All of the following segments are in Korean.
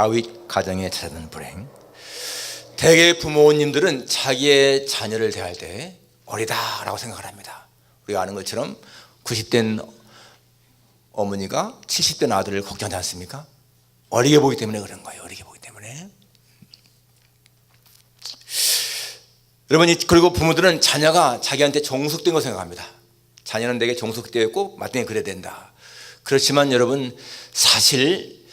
다윗 가정에 찾아든 불행. 대개 부모님들은 자기의 자녀를 대할 때 어리다라고 생각을 합니다. 우리가 아는 것처럼 90된 어머니가 70된 아들을 걱정하지 않습니까? 어리게 보기 때문에 그런 거예요. 어리게 보기 때문에. 여러분, 이- 그리고 부모들은 자녀가 자기한테 종속된 거 생각합니다. 자녀는 내게 종속되어 있고 마땅히 그래야 된다. 그렇지만 여러분, 사실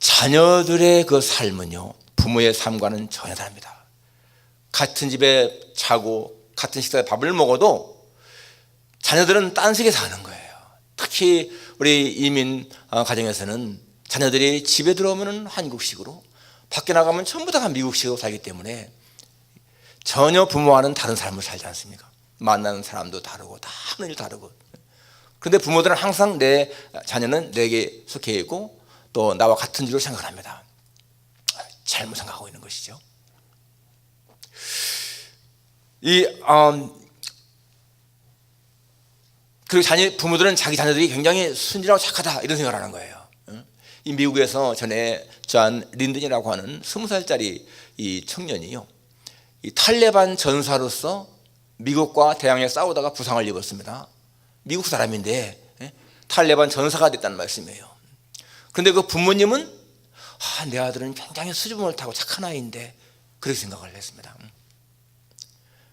자녀들의 그 삶은요, 부모의 삶과는 전혀 다릅니다. 같은 집에 자고, 같은 식사에 밥을 먹어도 자녀들은 딴 식에 사는 거예요. 특히 우리 이민 어, 가정에서는 자녀들이 집에 들어오면 한국식으로, 밖에 나가면 전부 다 미국식으로 살기 때문에 전혀 부모와는 다른 삶을 살지 않습니까? 만나는 사람도 다르고 다 하는 일 다르고. 그런데 부모들은 항상 내 자녀는 내게 속해 있고 또 나와 같은 줄로 생각합니다. 잘못 생각하고 있는 것이죠. 이 음, 그리고 자녀 부모들은 자기 자녀들이 굉장히 순진하고 착하다 이런 생각을 하는 거예요. 응? 이 미국에서 전에 존 린든이라고 하는 스무 살짜리 이 청년이요. 이 탈레반 전사로서 미국과 대항해 싸우다가 부상을 입었습니다. 미국 사람인데 예? 탈레반 전사가 됐다는 말씀이에요. 그런데 그 부모님은 아, 내 아들은 굉장히 수줍음을 타고 착한 아이인데 그렇게 생각을 했습니다.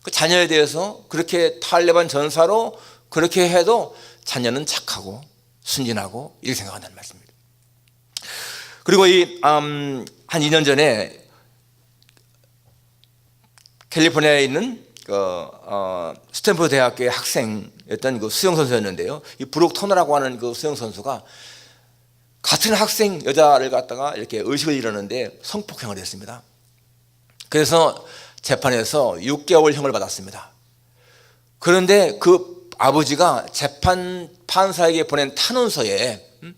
그 자녀에 대해서 그렇게 탈레반 전사로 그렇게 해도 자녀는 착하고 순진하고 이렇게 생각한다는 말씀입니다. 그리고 이, 음, 한 2년 전에 캘리포니아에 있는 그, 어, 스탠퍼드 대학교의 학생이었던 그 수영 선수였는데요. 이 브룩 터너라고 하는 그 수영 선수가 같은 학생 여자를 갖다가 이렇게 의식을 잃었는데 성폭행을 했습니다. 그래서 재판에서 6개월형을 받았습니다. 그런데 그 아버지가 재판 판사에게 보낸 탄원서에 음,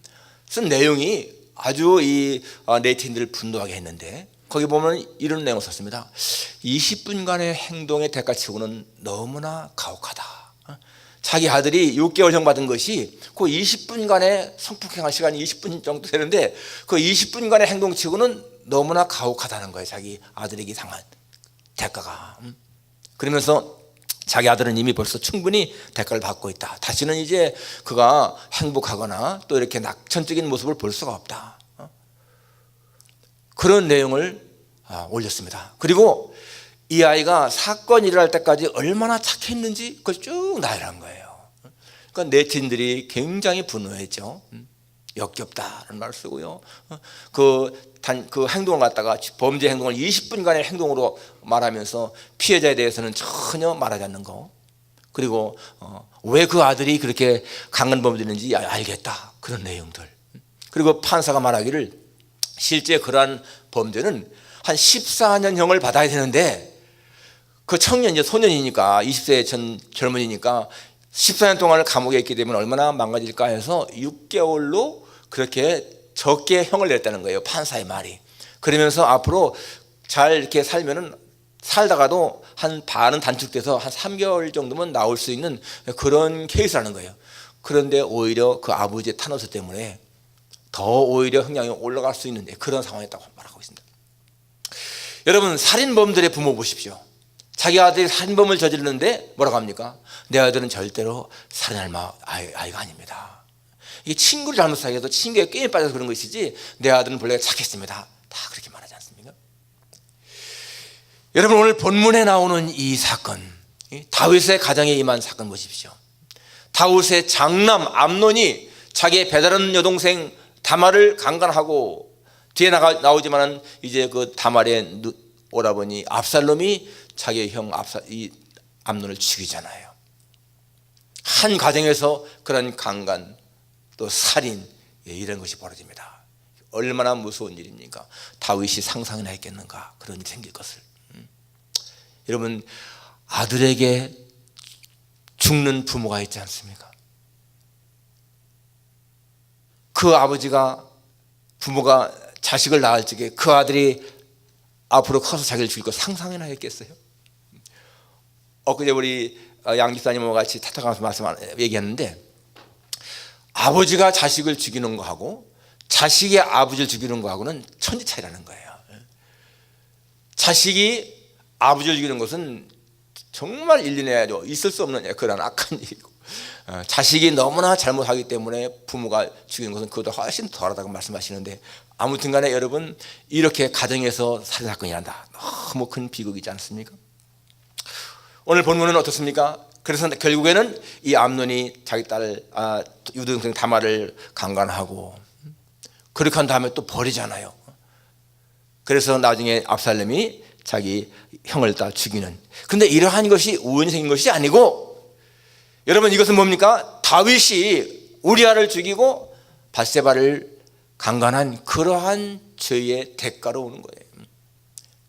쓴 내용이 아주 이 어, 네티즌들을 분노하게 했는데 거기 보면 이런 내용을 썼습니다. 20분간의 행동의 대가치고는 너무나 가혹하다. 어? 자기 아들이 6개월형 받은 것이 그 20분간의 성폭행할 시간이 20분 정도 되는데 그 20분간의 행동치고는 너무나 가혹하다는 거예요. 자기 아들에게 당한 대가가. 음. 그러면서 자기 아들은 이미 벌써 충분히 대가를 받고 있다. 다시는 이제 그가 행복하거나 또 이렇게 낙천적인 모습을 볼 수가 없다. 어? 그런 내용을 아, 올렸습니다. 그리고 이 아이가 사건이 일어날 때까지 얼마나 착했는지 그걸 쭉 나열한 거예요. 그러니까 네티즌들이 굉장히 분노했죠. 음, 역겹다는 말을 쓰고요. 어, 그, 단, 그 행동을 갖다가 범죄 행동을 20분간의 행동으로 말하면서 피해자에 대해서는 전혀 말하지 않는 거. 그리고 어, 왜 그 아들이 그렇게 강한 범죄인지 알겠다. 그런 내용들. 그리고 판사가 말하기를 실제 그러한 범죄는 한 14년형을 받아야 되는데 그 청년 이제 소년이니까 20세 전 젊은이니까 14년 동안을 감옥에 있게 되면 얼마나 망가질까 해서 6개월로 그렇게 적게 형을 냈다는 거예요. 판사의 말이. 그러면서 앞으로 잘 이렇게 살면은 살다가도 한 반은 단축돼서 한 3개월 정도면 나올 수 있는 그런 케이스라는 거예요. 그런데 오히려 그 아버지의 탄원서 때문에 더 오히려 형량이 올라갈 수 있는데 그런 상황이었다고 말하고 있습니다. 여러분 살인범들의 부모 보십시오. 자기 아들이 살인범을 저지르는데 뭐라고 합니까? 내 아들은 절대로 살인할 마- 아이, 아이가 아닙니다. 이게 친구를 잘못 사귀어도 친구의 게임에 빠져서 그런 것이지 내 아들은 본래 착했습니다. 다 그렇게 말하지 않습니까? 여러분 오늘 본문에 나오는 이 사건 이 다윗의 가정에 임한 사건 보십시오. 다윗의 장남 암논이 자기의 배다른 여동생 다말을 강간하고 뒤에 나가, 나오지만은 이제 그 다말의 누- 오라버니 압살롬이 자기의 형 압사, 이 암논을 죽이잖아요. 한 가정에서 그런 강간 또 살인 예, 이런 것이 벌어집니다. 얼마나 무서운 일입니까? 다윗이 상상이나 했겠는가 그런 일이 생길 것을. 음. 여러분 아들에게 죽는 부모가 있지 않습니까? 그 아버지가 부모가 자식을 낳을 적에 그 아들이 앞으로 커서 자기를 죽일 거 상상이나 했겠어요? 엊그제 우리 양 집사님과 같이 타타가면서 말씀 얘기했는데 아버지가 자식을 죽이는 거하고 자식의 아버지를 죽이는 거하고는 천지 차이라는 거예요. 자식이 아버지를 죽이는 것은 정말 일리내야죠. 있을 수 없는 그런 악한 일이고 어, 자식이 너무나 잘못하기 때문에 부모가 죽이는 것은 그보다 훨씬 덜하다고 말씀하시는데 아무튼간에 여러분 이렇게 가정에서 살인 사건이 난다. 너무 큰 비극이지 않습니까? 오늘 본문은 어떻습니까? 그래서 결국에는 이 암론이 자기 딸 아, 유도 동생 다말을 강간하고 그렇게 한 다음에 또 버리잖아요. 그래서 나중에 압살롬이 자기 형을 다 죽이는. 근데 이러한 것이 우연히 생긴 것이 아니고 여러분 이것은 뭡니까? 다윗이 우리아를 죽이고 바세바를 강간한 그러한 죄의 대가로 오는 거예요.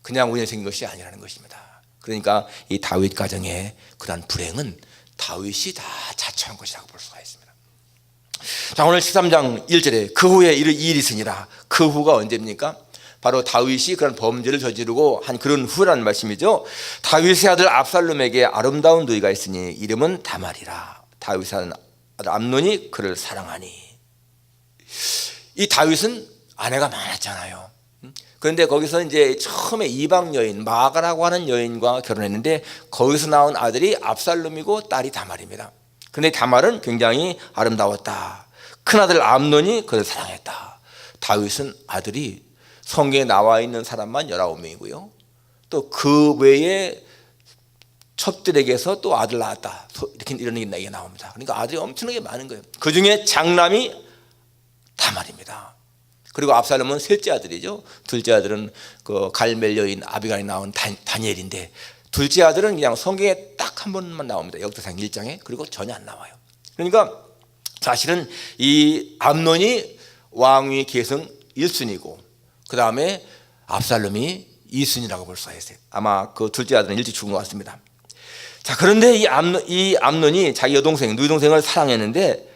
그냥 우연히 생긴 것이 아니라는 것입니다. 그러니까 이 다윗 가정의 그러한 불행은 다윗이 다 자초한 것이라고 볼 수가 있습니다. 자 오늘 13장 1절에 그 후에 이 일이 있으니라 그 후가 언제입니까? 바로 다윗이 그런 범죄를 저지르고 한 그런 후라는 말씀이죠. 다윗의 아들 압살롬에게 아름다운 누이가 있으니 이름은 다말이라. 다윗의 아들 암논이 그를 사랑하니. 이 다윗은 아내가 많았잖아요. 그런데 거기서 이제 처음에 이방 여인 마가라고 하는 여인과 결혼했는데 거기서 나온 아들이 압살롬이고 딸이 다말입니다. 근데 다말은 굉장히 아름다웠다. 큰 아들 암논이 그를 사랑했다. 다윗은 아들이 성경에 나와 있는 사람만 19명이고요. 또 그 외에 첩들에게서 또 아들 낳았다. 이렇게 이런 얘기가 나옵니다. 그러니까 아들이 엄청나게 많은 거예요. 그 중에 장남이 다말입니다. 그리고 압살롬은 셋째 아들이죠. 둘째 아들은 그 갈멜 여인 아비가이 나온 다, 다니엘인데 둘째 아들은 그냥 성경에 딱 한 번만 나옵니다. 역대상 1장에 그리고 전혀 안 나와요. 그러니까 사실은 이 암논이 왕위 계승 1순위고 그 다음에 압살롬이 2순위라고 볼 수가 있어요. 아마 그 둘째 아들은 일찍 죽은 것 같습니다. 자 그런데 이 암논, 이 암논이 자기 여동생 누이 동생을 사랑했는데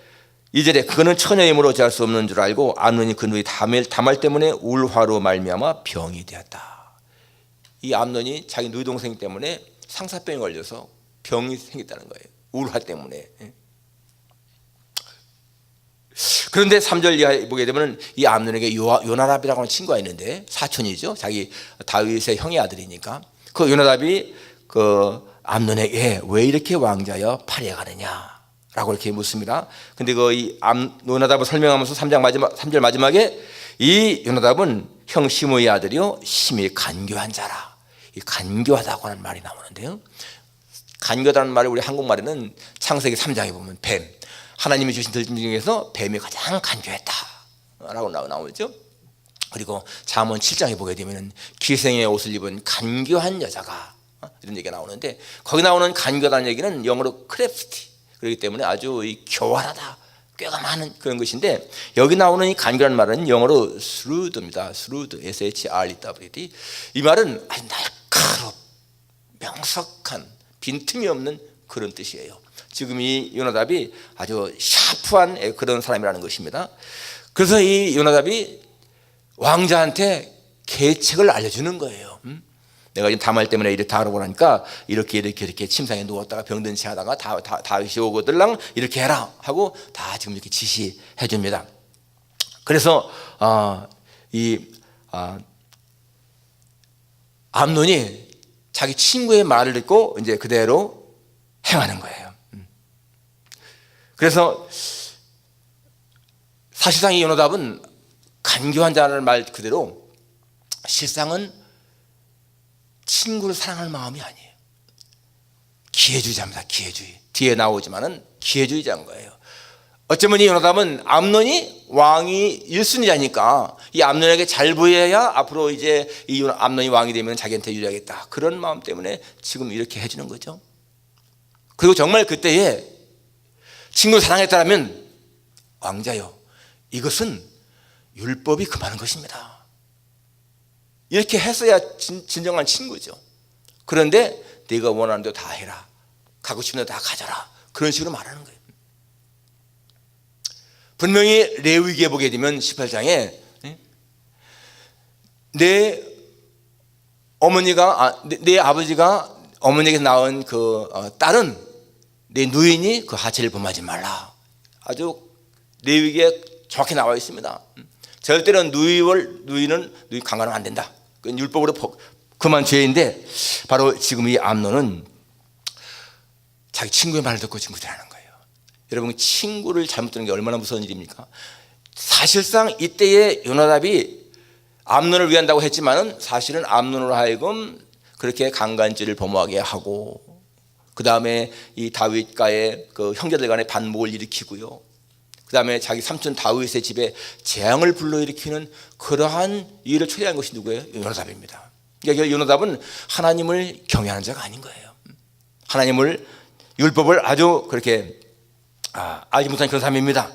이절에 그거는 처녀임으로 어찌할 수 없는 줄 알고 암논이 그 누이 다말, 다말 때문에 울화로 말미암아 병이 되었다. 이 암논이 자기 누이 동생 때문에 상사병에 걸려서 병이 생겼다는 거예요. 울화 때문에. 그런데 3절 이하 보게 되면 이 암논에게 요나답이라고 하는 친구가 있는데 사촌이죠. 자기 다윗의 형의 아들이니까 그 요나답이 그 암논에게 왜 이렇게 왕자여 파리에 가느냐? 라고 이렇게 묻습니다. 근데 그이 요나답을 설명하면서 3장 마지막 3절 마지막에 이 요나답은 형 시므의 아들이요 심히 간교한 자라. 이 간교하다고 하는 말이 나오는데요. 간교하다는 말을 우리 한국말에는 창세기 3장에 보면 뱀 하나님이 주신 들짐 중에서 뱀이 가장 간교했다라고 나오죠. 그리고 잠언 7장에 보게 되면 기생의 옷을 입은 간교한 여자가 어, 이런 얘기가 나오는데 거기 나오는 간교하다는 얘기는 영어로 크래프티 그렇기 때문에 아주 교활하다 꾀가 많은 그런 것인데 여기 나오는 이 간교라는 말은 영어로 shrewd입니다. shrewd, s-h-r-e-w-d 이 말은 아주 날카롭, 명석한, 빈틈이 없는 그런 뜻이에요. 지금 이 요나답이 아주 샤프한 그런 사람이라는 것입니다. 그래서 이 요나답이 왕자한테 계책을 알려주는 거예요. 내가 지금 다말 때문에 이렇게 다루고 나니까 이렇게 이렇게 이렇게 침상에 누웠다가 병든 체 하다가 다, 다, 다윗이 오거들랑 이렇게 해라 하고 다 지금 이렇게 지시해 줍니다. 그래서 어, 이 어, 암론이 자기 친구의 말을 듣고 이제 그대로 행하는 거예요. 음. 그래서 사실상 이 요나답은 간교한 자라는 말 그대로 실상은 친구를 사랑하는 마음이 아니에요. 기회주의자입니다. 기회주의. 뒤에 나오지만은 기회주의자인 거예요. 어쩌면 이 요나답은 암론이 왕이 1순위자니까 이 암론에게 잘 보여야 앞으로 이제 이 암론이 왕이 되면 자기한테 유리하겠다. 그런 마음 때문에 지금 이렇게 해주는 거죠. 그리고 정말 그때에 친구를 사랑했다면 왕자요. 이것은 율법이 금하는 것입니다. 이렇게 했어야 진, 정한 친구죠. 그런데 네가 원하는 대로 다 해라. 가고 싶은 대로 다 가져라. 그런 식으로 말하는 거예요. 분명히 레위기에 보게 되면 18장에 내 어머니가 아, 내, 내, 아버지가 어머니에게 낳은 그 어, 딸은 내 누인이 그 하체를 범하지 말라. 아주 레위기에 정확히 나와 있습니다. 절대로 누이를 누이는 누이 강간하면 안 된다. 그 율법으로 법- 그만 죄인데 바로 지금 이 암론은 자기 친구의 말을 듣고 무죄라는 거예요. 여러분 친구를 잘못 듣는 게 얼마나 무서운 일입니까? 사실상 이때의 요나답이 암론을 위한다고 했지만은 사실은 암론으로 하여금 그렇게 강간죄를 범하게 하고 그 다음에 이 다윗과의 그 형제들 간의 반목을 일으키고요. 그 다음에 자기 삼촌 다윗의 집에 재앙을 불러일으키는 그러한 일을 초래한 것이 누구예요? 요나답입니다. 그러니까 요나답은 하나님을 경외하는 자가 아닌 거예요. 하나님을 율법을 아주 그렇게 아, 알지 못한 그런 사람입니다.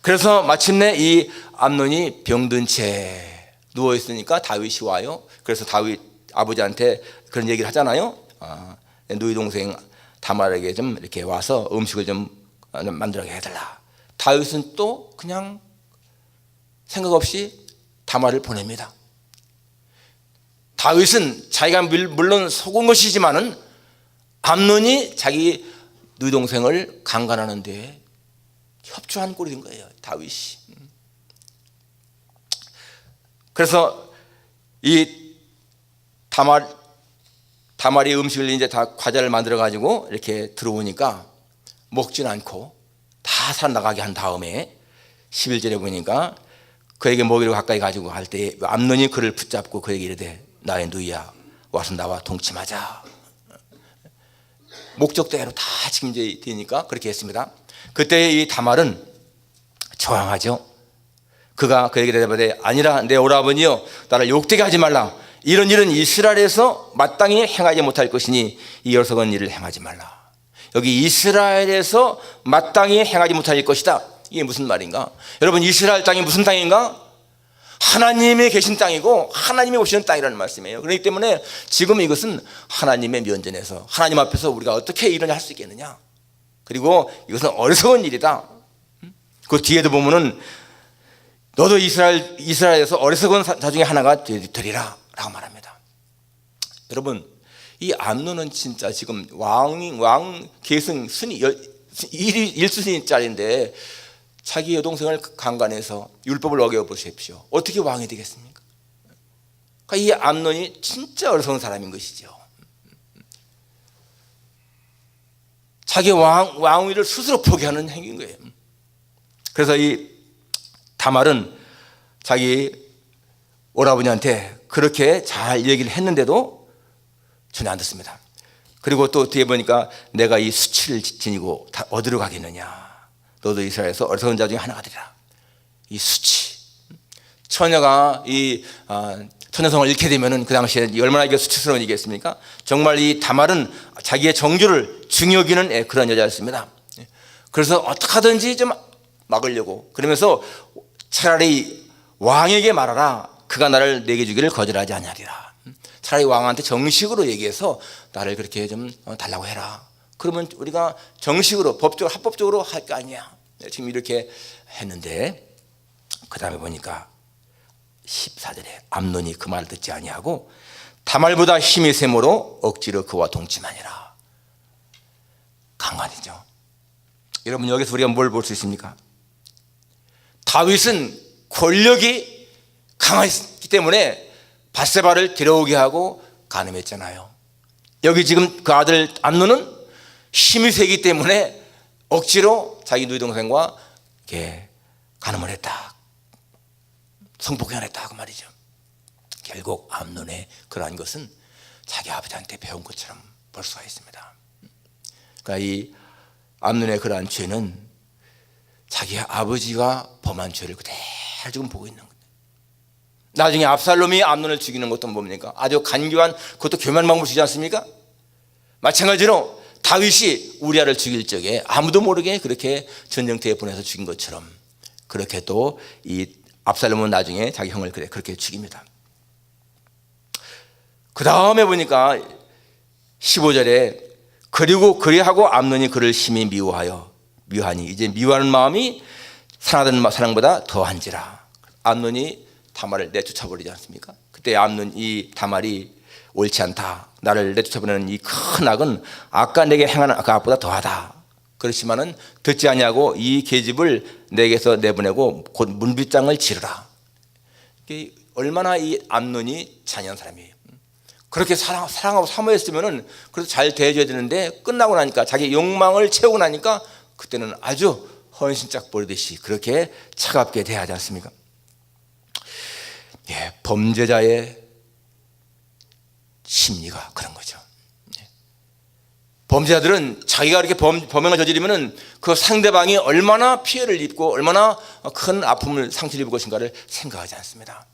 그래서 마침내 이 암론이 병든 채 누워 있으니까 다윗이 와요. 그래서 다윗 아버지한테 그런 얘기를 하잖아요. 아, 누이 동생 다말에게 좀 이렇게 와서 음식을 좀 만들게 해달라. 다윗은 또 그냥 생각 없이 다말을 보냅니다. 다윗은 자기가 물- 물론 속은 것이지만은 암론이 자기 누이 동생을 강간하는 데 협조한 된 거예요. 다윗이. 그래서 이 다말 다말이 음식을 이제 다 과자를 만들어 가지고 이렇게 들어오니까 먹진 않고 다 살아나가게 한 다음에 11절에 보니까 그에게 먹이를 가까이 가지고 갈 때 암론이 그를 붙잡고 그에게 이르되 나의 누이야 와서 나와 동침하자. 목적대로 다 지금 이제 되니까 그렇게 했습니다. 그때 이 다말은 저항하죠. 그가 그에게 대답하되 아니라 내 오라버니여 나를 욕되게 하지 말라. 이런 일은 이스라엘에서 마땅히 행하지 못할 것이니 이 어리석은 일을 행하지 말라 여기 이스라엘에서 마땅히 행하지 못할 것이다. 이게 무슨 말인가? 여러분 이스라엘 땅이 무슨 땅인가? 하나님이 계신 땅이고 하나님이 오시는 땅이라는 말씀이에요. 그렇기 때문에 지금 이것은 하나님의 면전에서 하나님 앞에서 우리가 어떻게 일을 할수 있겠느냐? 그리고 이것은 어리석은 일이다. 그 뒤에도 보면은 너도 이스라엘 이스라엘에서 어리석은 자 중에 하나가 되리라 라고 말합니다. 여러분 이 암론은 진짜 지금 왕, 왕 계승 순위 열- 일이 일순위짜리인데 자기 여동생을 강간해서 율법을 어겨 보십시오. 어떻게 왕이 되겠습니까? 그러니까 이 암론이 진짜 어리석은 사람인 것이죠. 자기 왕, 왕위를 스스로 포기하는 행위인 거예요. 그래서 이 다말은 자기 오라버니한테 그렇게 잘 얘기를 했는데도 전혀 안 듣습니다. 그리고 또 뒤에 보니까 내가 이 수치를 지니고 다 어디로 가겠느냐. 너도 이스라엘에서 어리석은 자 중에 하나가 되리라. 이 수치. 처녀가 이 아, 처녀성을 잃게 되면은 그 당시에 얼마나 이게 수치스러운 일이겠습니까? 정말 이 다말은 자기의 정조를 중요 여기는 예, 그런 여자였습니다. 예. 그래서 어떻게 하든지 좀 막으려고 그러면서 차라리 왕에게 말하라. 그가 나를 내게 주기를 거절하지 아니하리라. 차라리 왕한테 정식으로 얘기해서 나를 그렇게 좀 어, 달라고 해라. 그러면 우리가 정식으로 법적으로 합법적으로 할 거 아니야. 네, 지금 이렇게 했는데 그 다음에 보니까 14절에 암론이 그 말을 듣지 아니하고 다말보다 힘이 셈으로 억지로 그와 동침하니라. 강간이죠. 여러분 여기서 우리가 뭘 볼 수 있습니까? 다윗은 권력이 강했기 때문에 바세바를 데려오게 하고 간음했잖아요. 여기 지금 그 아들 암노는 힘이 세기 때문에 억지로 자기 누이 동생과 이렇게 간음을 했다. 성폭행을 했다 그 말이죠. 결국 암논의 그러한 것은 자기 아버지한테 배운 것처럼 볼 수가 있습니다. 그러니까 이 암논의 그러한 죄는 자기 아버지가 범한 죄를 그대로 지금 보고 있는 거예요. 나중에 압살롬이 암논을 죽이는 것도 뭡니까? 아주 간교한 그것도 교만 방법이지 않습니까? 마찬가지로 다윗이 우리아를 죽일 적에 아무도 모르게 그렇게 전쟁터에 보내서 죽인 것처럼 그렇게 또 이 압살롬은 나중에 자기 형을 그래 그렇게 죽입니다. 그 다음에 보니까 15절에 그리고 그리하고 암논이 그를 심히 미워하여 미워하니 이제 미워하는 마음이 사랑하던 사랑보다 더한지라 암논이 다말을 내쫓아버리지 않습니까? 그때 암논 이 다말이 옳지 않다 나를 내쫓아버리는 이 큰 악은 아까 내게 행하는 그 악보다 더하다 그렇지만은 듣지 아니하고 이 계집을 내게서 내보내고 곧 문빗장을 지르라 이게 얼마나 이 암론이 잔인한 사람이에요. 그렇게 사랑, 사랑하고 사모했으면은 그래도 잘 대해줘야 되는데 끝나고 나니까 자기 욕망을 채우고 나니까 그때는 아주 헌신짝 버리듯이 그렇게 차갑게 대하지 않습니까? 예, 범죄자의 심리가 그런 거죠. 예. 범죄자들은 자기가 이렇게 범, 범행을 저지르면은 그 상대방이 얼마나 피해를 입고 얼마나 큰 아픔을 상처를 입을 것인가를 생각하지 않습니다.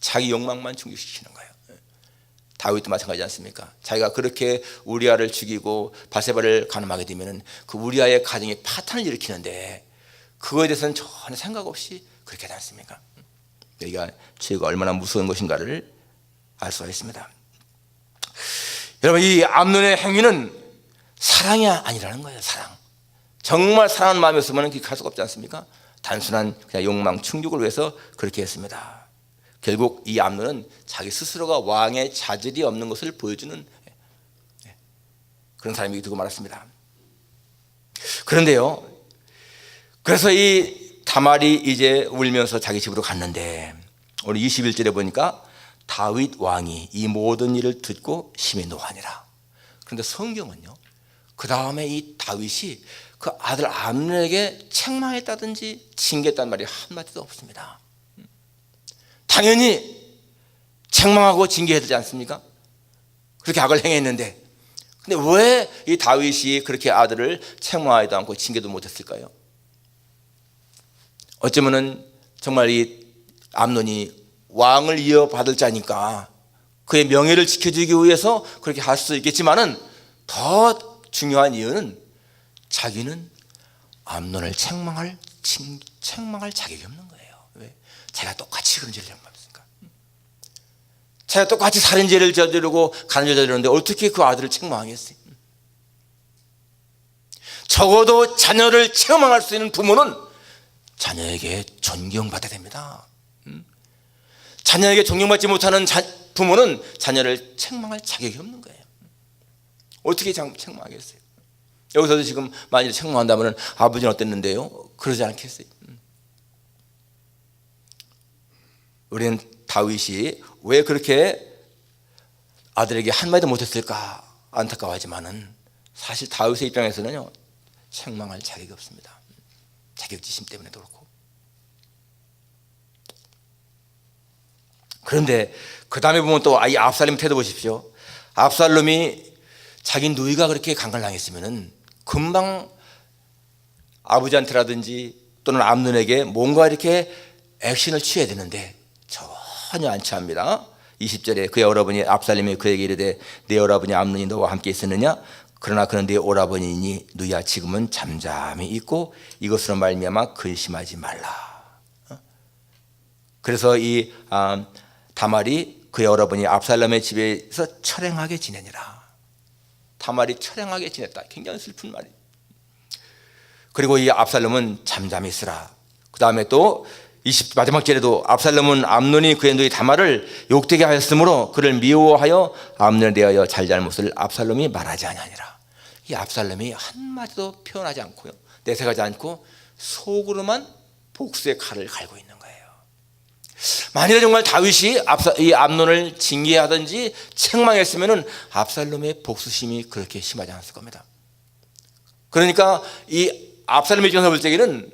자기 욕망만 충족시키는 거예요. 예. 다윗도 마찬가지지 않습니까? 자기가 그렇게 우리아를 죽이고 바세바를 가늠하게 되면은 그 우리아의 가정에 파탄을 일으키는데 그거에 대해서는 전혀 생각 없이 그렇게 하지 않습니까? 여기가 죄가 얼마나 무서운 것인가를 알 수가 있습니다. 여러분 이 암론의 행위는 사랑이 아니라는 거예요. 사랑. 정말 사랑하는 마음이었으면 할 수가 없지 않습니까? 단순한 그냥 욕망 충족을 위해서 그렇게 했습니다. 결국 이 암론은 자기 스스로가 왕의 자질이 없는 것을 보여주는 그런 사람이 되고 말았습니다. 그런데요. 그래서 이 다말이 이제 울면서 자기 집으로 갔는데 오늘 21절에 보니까 다윗 왕이 이 모든 일을 듣고 심히 노하니라. 그런데 성경은요. 그 다음에 이 다윗이 그 아들 암론에게 책망했다든지 징계했다는 말이 한마디도 없습니다. 당연히 책망하고 징계해야 되지 않습니까? 그렇게 악을 행했는데 근데 왜 이 다윗이 그렇게 아들을 책망하지도 않고 징계도 못했을까요? 어쩌면은 정말 이 암론이 왕을 이어받을 자니까 그의 명예를 지켜주기 위해서 그렇게 할 수 있겠지만은 더 중요한 이유는 자기는 암론을 책망할 칭- 책망할 자격이 없는 거예요. 왜? 자기가 똑같이 그런 죄를 저질렀습니까? 자기가 똑같이 살인죄를 저지르고 간죄 저지르는데 어떻게 그 아들을 책망하겠어요? 적어도 자녀를 책망할 수 있는 부모는 자녀에게 존경받아야 됩니다. 음? 자녀에게 존경받지 못하는 자- 부모는 자녀를 책망할 자격이 없는 거예요. 어떻게 장- 책망하겠어요? 여기서도 지금 만일 책망한다면 아버지는 어땠는데요? 그러지 않겠어요? 음. 우리는 다윗이 왜 그렇게 아들에게 한마디도 못했을까 안타까워하지만은 사실 다윗의 입장에서는요 책망할 자격이 없습니다. 자격지심 때문에도 그렇고. 그런데 그 다음에 보면 또 이 압살롬 태도 보십시오. 압살롬이 자기 누이가 그렇게 강간당했으면은 금방 아버지한테라든지 또는 암눈에게 뭔가 이렇게 액션을 취해야 되는데 전혀 안 취합니다. 20절에 그의 오라버니 압살롬이 그에게 이르되 내 오라버니 암눈이 너와 함께 있었느냐 그러나 그는 네 오라버니니 누야 지금은 잠잠히 있고 이것으로 말미암아 근심하지 말라. 어? 그래서 이 아, 다말이 그의 오라버니 압살롬의 집에서 철행하게 지내니라. 다말이 철행하게 지냈다. 굉장히 슬픈 말이. 그리고 이 압살롬은 잠잠히 있으라. 그 다음에 또 20, 마지막 절에도 압살롬은 암논이 그의 누이 다말을 욕되게 하였으므로 그를 미워하여 암논에 대하여 잘잘못을 압살롬이 말하지 아니하니라. 이 압살롬이 한마디도 표현하지 않고요. 내색하지 않고 속으로만 복수의 칼을 갈고 있는 거예요. 만일에 정말 다윗이 압사, 이 암논을 징계하든지 책망했으면은 압살롬의 복수심이 그렇게 심하지 않았을 겁니다. 그러니까 이 압살롬의 입장에서 볼 때에는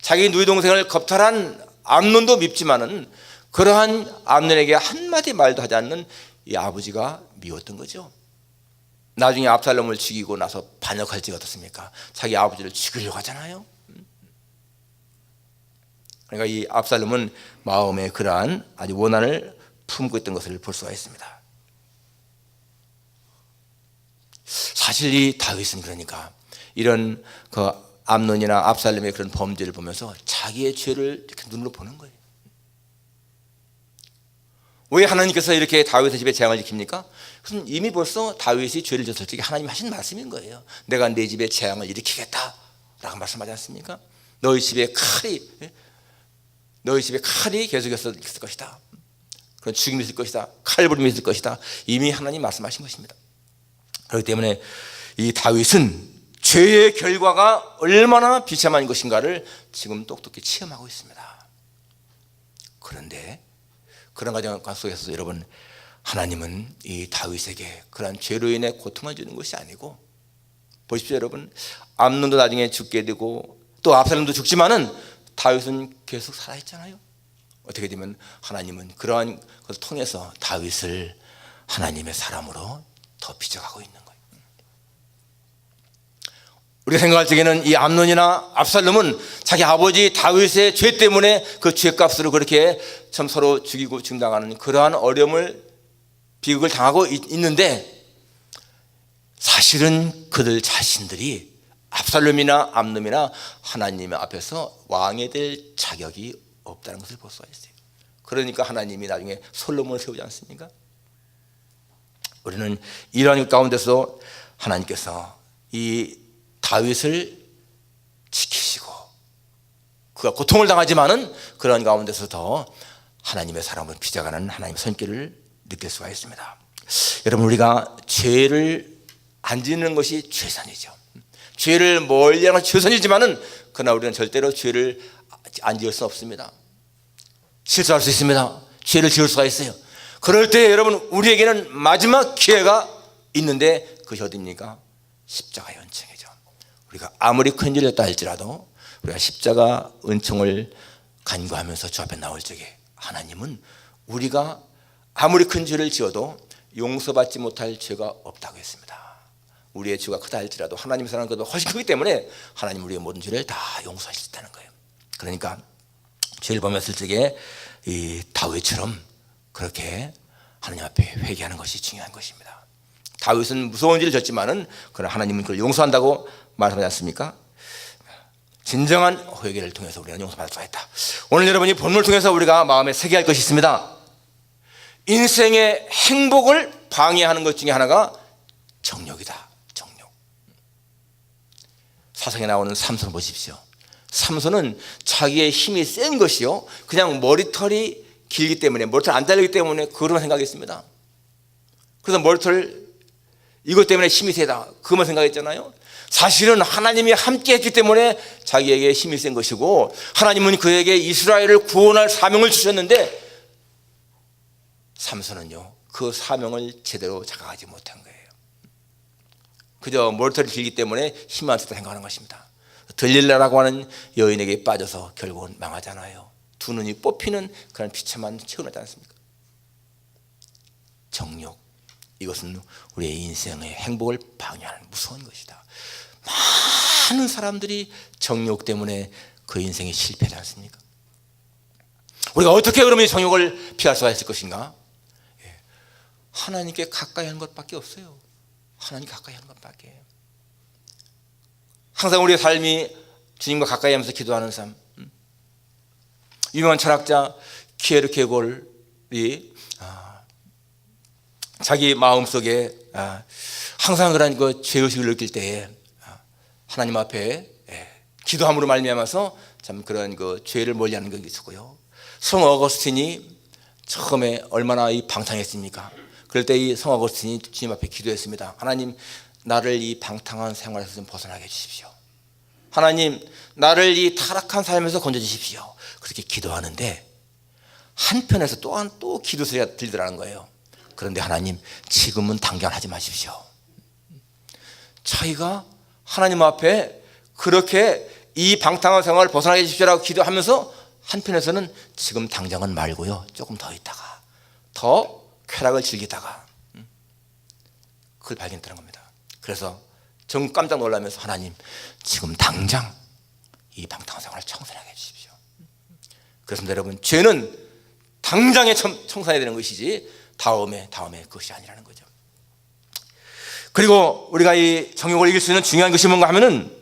자기 누이 동생을 겁탈한 암논도 밉지만은 그러한 암논에게 한마디 말도 하지 않는 이 아버지가 미웠던 거죠. 나중에 압살롬을 죽이고 나서 반역할 지 어떻습니까? 자기 아버지를 죽이려고 하잖아요. 그러니까 이 압살롬은 마음에 그러한 아주 원한을 품고 있던 것을 볼 수가 있습니다. 사실 이 다윗은 그러니까 이런 그 암론이나 압살롬의 그런 범죄를 보면서 자기의 죄를 이렇게 눈으로 보는 거예요. 왜 하나님께서 이렇게 다윗의 집에 재앙을 지킵니까? 그것은 이미 벌써 다윗이 죄를 졌을 때 하나님이 하신 말씀인 거예요. 내가 내 집에 재앙을 일으키겠다라고 말씀하지 않습니까? 너희 집에 칼이 너희 집에 칼이 계속해서 있을 것이다. 그런 죽임이 있을 것이다. 칼부림이 있을 것이다. 이미 하나님 말씀하신 것입니다. 그렇기 때문에 이 다윗은 죄의 결과가 얼마나 비참한 것인가를 지금 똑똑히 체험하고 있습니다. 그런데 그런 과정 속에서 여러분 하나님은 이 다윗에게 그러한 죄로 인해 고통을 주는 것이 아니고 보십시오 여러분. 암론도 나중에 죽게 되고 또 압살롬도 죽지만은 다윗은 계속 살아있잖아요. 어떻게 되면 하나님은 그러한 것을 통해서 다윗을 하나님의 사람으로 더 빚어가고 있는 거예요. 우리가 생각할 적에는 이 암론이나 압살롬은 자기 아버지 다윗의 죄 때문에 그 죄값으로 그렇게 참 서로 죽이고 증당하는 그러한 어려움을 비극을 당하고 있- 있는데 사실은 그들 자신들이 압살롬이나 암놈이나 하나님 앞에서 왕이 될 자격이 없다는 것을 볼 수가 있어요. 그러니까 하나님이 나중에 솔로몬을 세우지 않습니까? 우리는 이러한 가운데서 하나님께서 이 다윗을 지키시고 그가 고통을 당하지만은 그런 가운데서 더 하나님의 사람을 빚어가는 하나님의 손길을 느낄 수가 있습니다. 여러분 우리가 죄를 안 짓는 것이 최선이죠. 죄를 멀리 하는 것이 최선이지만은 그러나 우리는 절대로 죄를 안 지을 수 없습니다. 실수할 수 있습니다. 죄를 지을 수가 있어요. 그럴 때 여러분 우리에게는 마지막 기회가 있는데 그것이 어디입니까? 십자가 연청이죠. 우리가 아무리 큰 죄를 했다 할지라도 우리가 십자가 은총을 간구하면서 주 앞에 나올 적에 하나님은 우리가 아무리 큰 죄를 지어도 용서받지 못할 죄가 없다고 했습니다. 우리의 죄가 크다 할지라도 하나님의 사랑은 그보다 훨씬 크기 때문에 하나님 우리의 모든 죄를 다 용서하실 수 있다는 거예요. 그러니까 죄를 범했을 적에 이 다윗처럼 그렇게 하나님 앞에 회개하는 것이 중요한 것입니다. 다윗은 무서운 죄를 졌지만은 그러나 하나님은 그걸 용서한다고 말하지 않습니까? 진정한 회개를 통해서 우리가 용서받을 수가 있다. 오늘 여러분이 본문을 통해서 우리가 마음에 새겨야 할 것이 있습니다. 인생의 행복을 방해하는 것 중에 하나가 정욕이다. 정욕. 사상에 나오는 삼손 보십시오. 삼손은 자기의 힘이 센 것이요. 그냥 머리털이 길기 때문에 머리털 안 달리기 때문에 그런 생각했습니다. 그래서 머리털 이것 때문에 힘이 세다. 그것만 생각했잖아요. 사실은 하나님이 함께 했기 때문에 자기에게 힘이 센 것이고 하나님은 그에게 이스라엘을 구원할 사명을 주셨는데 삼손은요 그 사명을 제대로 자각하지 못한 거예요. 그저 머리털이 길기 때문에 힘안 쓰다 생각하는 것입니다. 들릴라라고 하는 여인에게 빠져서 결국은 망하잖아요. 두 눈이 뽑히는 그런 비참한 체험을 하지 않습니까? 정욕 이것은 우리의 인생의 행복을 방해하는 무서운 것이다. 많은 사람들이 정욕 때문에 그 인생이 실패하지 않습니까? 우리가 어떻게 그러면 이 정욕을 피할 수가 있을 것인가? 예. 하나님께 가까이 하는 것밖에 없어요. 하나님 가까이 하는 것밖에. 항상 우리의 삶이 주님과 가까이 하면서 기도하는 삶. 음. 유명한 철학자 키에르 케골이 아, 자기 마음 속에 아, 항상 그런 그 죄의식을 느낄 때에 아, 하나님 앞에 예, 기도함으로 말미암아서 참 그런 그 죄를 멀리하는 것이 있었고요. 성 어거스틴이 처음에 얼마나 이 방탕했습니까? 그럴 때 이성 어거스틴이 주님 앞에 기도했습니다. 하나님 나를 이 방탕한 생활에서 좀 벗어나게 해 주십시오. 하나님 나를 이 타락한 삶에서 건져 주십시오. 그렇게 기도하는데 한편에서 또한 또 기도 소리가 들리더라는 거예요. 그런데 하나님 지금은 당장 하지 마십시오. 자기가 하나님 앞에 그렇게 이 방탕한 생활을 벗어나게 해주십시오라고 기도하면서 한편에서는 지금 당장은 말고요. 조금 더 있다가 더 쾌락을 즐기다가 음, 그걸 발견했다는 겁니다. 그래서 정 깜짝 놀라면서 하나님 지금 당장 이 방탕한 생활을 청산하게 해주십시오. 그래서 여러분 죄는 당장에 청- 청산해야 되는 것이지 다음에 다음에 그것이 아니라는 거죠. 그리고 우리가 이 정욕을 이길 수 있는 중요한 것이 뭔가 하면은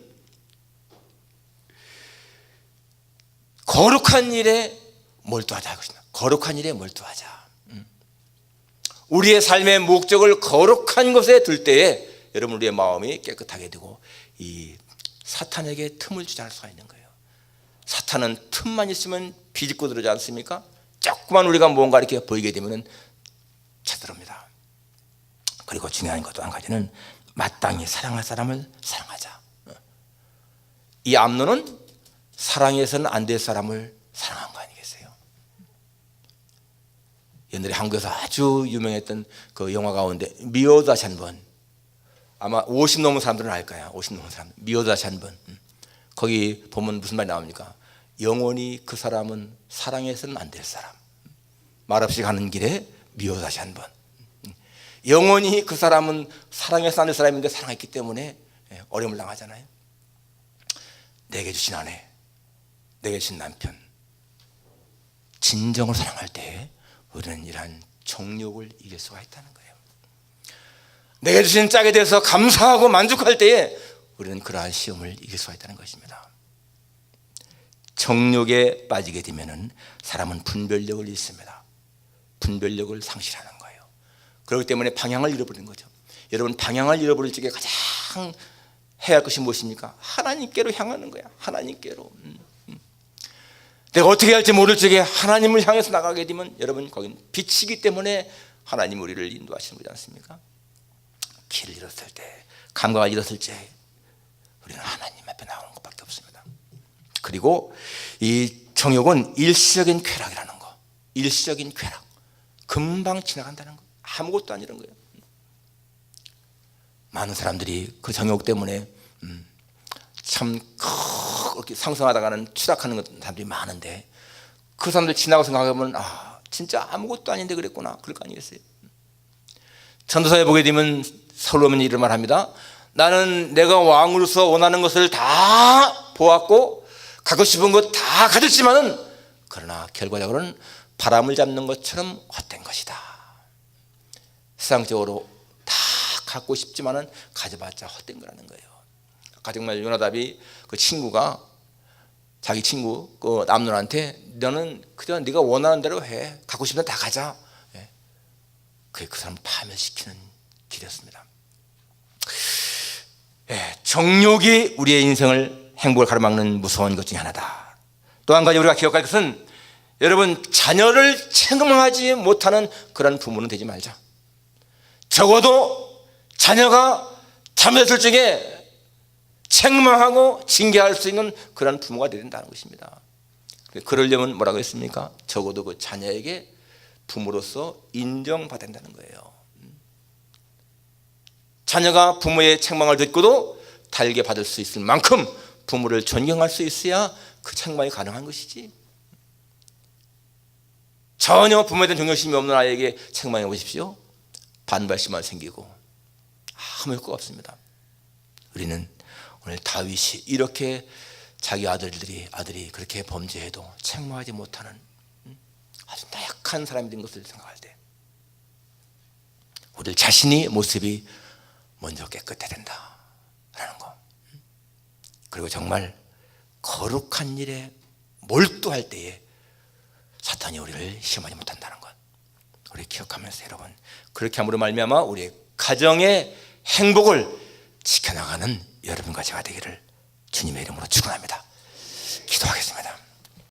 거룩한 일에 몰두하자 이것이다. 거룩한 일에 몰두하자. 음. 우리의 삶의 목적을 거룩한 것에 둘 때에 여러분 우리의 마음이 깨끗하게 되고 이 사탄에게 틈을 주지 않을 수가 있는 거예요. 사탄은 틈만 있으면 비집고 들어오지 않습니까? 조금만 우리가 뭔가 이렇게 보이게 되면은 쳐들어옵니다. 그리고 중요한 것도 한 가지는 마땅히 사랑할 사람을 사랑하자. 이 암노는 사랑해서는 안 될 사람을 사랑한 거 아니겠어요? 옛날에 한국에서 아주 유명했던 그 영화 가운데 미워 다시 한번 아마 50 넘은 사람들은 알 거야. 50 넘은 사람 미워 다시 한번 음. 거기 보면 무슨 말이 나옵니까? 영원히 그 사람은 사랑해서는 안 될 사람. 말없이 가는 길에 미워 다시 한 번. 영원히 그 사람은 사랑해서 안될 사람인데 사랑했기 때문에 예, 어려움을 당하잖아요. 내게 주신 아내, 내게 주신 남편. 진정으로 사랑할 때 우리는 이러한 정욕을 이길 수가 있다는 거예요. 내게 주신 짝에 대해서 감사하고 만족할 때에 우리는 그러한 시험을 이길 수가 있다는 것입니다. 정욕에 빠지게 되면은 사람은 분별력을 잃습니다. 분별력을 상실하는 거예요. 그렇기 때문에 방향을 잃어버리는 거죠. 여러분 방향을 잃어버릴 적에 가장 해야 할 것이 무엇입니까? 하나님께로 향하는 거야. 하나님께로. 음, 음. 내가 어떻게 할지 모를 적에 하나님을 향해서 나가게 되면 여러분 거긴 빛이기 때문에 하나님 우리를 인도하시는 거지 않습니까? 길을 잃었을 때, 감각을 잃었을 때 우리는 하나님 앞에 나오는 것밖에 없습니다. 그리고 이 정욕은 일시적인 쾌락이라는 거. 일시적인 쾌락. 금방 지나간다는 거. 아무것도 아니라는 거예요. 많은 사람들이 그 정욕 때문에 음, 참 그렇게 상승하다가는 추락하는 사람들이 많은데 그 사람들 지나고 생각해보면 아 진짜 아무것도 아닌데 그랬구나. 그럴 거 아니겠어요? 전도사에 보게 되면 솔로몬이 이런 말 합니다. 나는 내가 왕으로서 원하는 것을 다 보았고 갖고 싶은 것 다 가졌지만은 그러나 결과적으로는 바람을 잡는 것처럼 헛된 것이다. 세상적으로 다 갖고 싶지만은 가져봤자 헛된 거라는 거예요. 아까 정말 요나답이 그 친구가 자기 친구 그 남론한테 너는 그저 네가 원하는 대로 해 갖고 싶으면 다 가자. 예. 그게 그 사람 파멸시키는 길이었습니다. 예, 정욕이 우리의 인생을 행복을 가로막는 무서운 것 중에 하나다. 또 한 가지 우리가 기억할 것은 여러분 자녀를 책임하지 못하는 그런 부모는 되지 말자. 적어도 자녀가 잘못했을 적에 책망하고 징계할 수 있는 그런 부모가 되야 된다는 것입니다. 그러려면 뭐라고 했습니까? 적어도 그 자녀에게 부모로서 인정받는다는 거예요. 자녀가 부모의 책망을 듣고도 달게 받을 수 있을 만큼 부모를 존경할 수 있어야 그 책망이 가능한 것이지. 전혀 부모에 대한 존경심이 없는 아이에게 책망해 보십시오. 반발심만 생기고 아무 효과가 없습니다. 우리는 오늘 다윗이 이렇게 자기 아들들이 아들이 그렇게 범죄해도 책망하지 못하는 음, 아주 나약한 사람이 된 것을 생각할 때 우리 자신이 모습이 먼저 깨끗해야 된다라는 거. 그리고 정말 거룩한 일에 몰두할 때에 사탄이 우리를 시험하지 못한다는 것. 우리 기억하면서 여러분 그렇게 함으로 말미암아 우리 가정의 행복을 지켜나가는 여러분과 제가 되기를 주님의 이름으로 축원합니다. 기도하겠습니다.